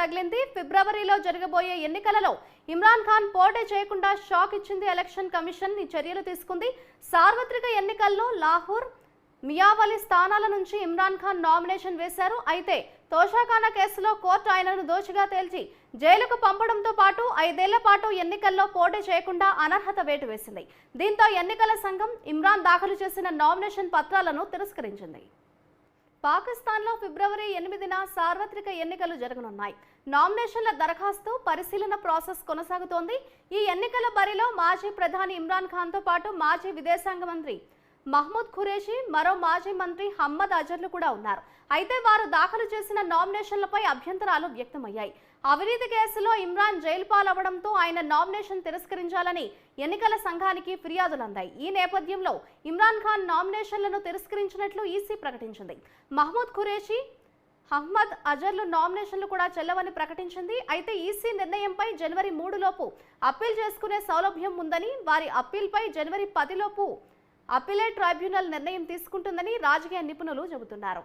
తగిలింది. ఫిబ్రవరిలో జరగబోయే ఎన్నికలలో ఇమ్రాన్ ఖాన్ పోటీ చేయకుండా షాక్ ఇచ్చింది ఎలక్షన్ కమిషన్ ఈ చర్యలు తీసుకుంది. సార్వత్రిక ఎన్నికల్లో లాహోర్ మియావలి స్థానాల నుంచి ఇమ్రాన్ ఖాన్ నామినేషన్ వేశారు. అయితే తోషాఖానా కేసులో కోర్టు ఆయనను దోషిగా తేల్చి జైలుకు పంపడంతో పాటు ఐదేళ్ళ పాటు ఎన్నికల్లో పోటీ చేయకుండా అనర్హత వేటు వేసింది. దీంతో ఎన్నికల సంఘం ఇమ్రాన్ దాఖలు చేసిన నామినేషన్ పత్రాలను తిరస్కరించింది. పాకిస్తాన్లో ఫిబ్రవరి ఎనిమిదిన సార్వత్రిక ఎన్నికలు జరగనున్నాయి. నామినేషన్ల దరఖాస్తు పరిశీలన ప్రాసెస్ కొనసాగుతోంది. ఈ ఎన్నికల బరిలో మాజీ ప్రధాని ఇమ్రాన్ ఖాన్తో పాటు మాజీ విదేశాంగ మంత్రి మహ్మూద్ ఖురేషి మరో మాజీ మంత్రి హమ్మద్ అజర్లు కూడా ఉన్నారు. అయితే వారు దాఖలు చేసిన నామినేషన్లపై అభ్యంతరాలు వ్యక్తమయ్యాయి. అవినీతి కేసులో ఇమ్రాన్ జైలు పాలవడంతో ఆయన నామినేషన్ తిరస్కరించాలని ఎన్నికల సంఘానికి ఫిర్యాదులు అందాయి. ఈ నేపథ్యంలో ఇమ్రాన్ ఖాన్ నామినేషన్లను తిరస్కరించినట్లు ఈసీ ప్రకటించింది. మహమ్మద్ ఖురేషి అహ్మద్ అజర్లు నామినేషన్లు కూడా చెల్లవని ప్రకటించింది. అయితే ఈసీ నిర్ణయంపై జనవరి మూడులోపు అప్పీల్ చేసుకునే సౌలభ్యం ఉందని వారి అప్పీల్పై జనవరి పదిలోపు అప్పీలేట్ ట్రైబ్యునల్ నిర్ణయం తీసుకుంటుందని రాజకీయ నిపుణులు చెబుతున్నారు.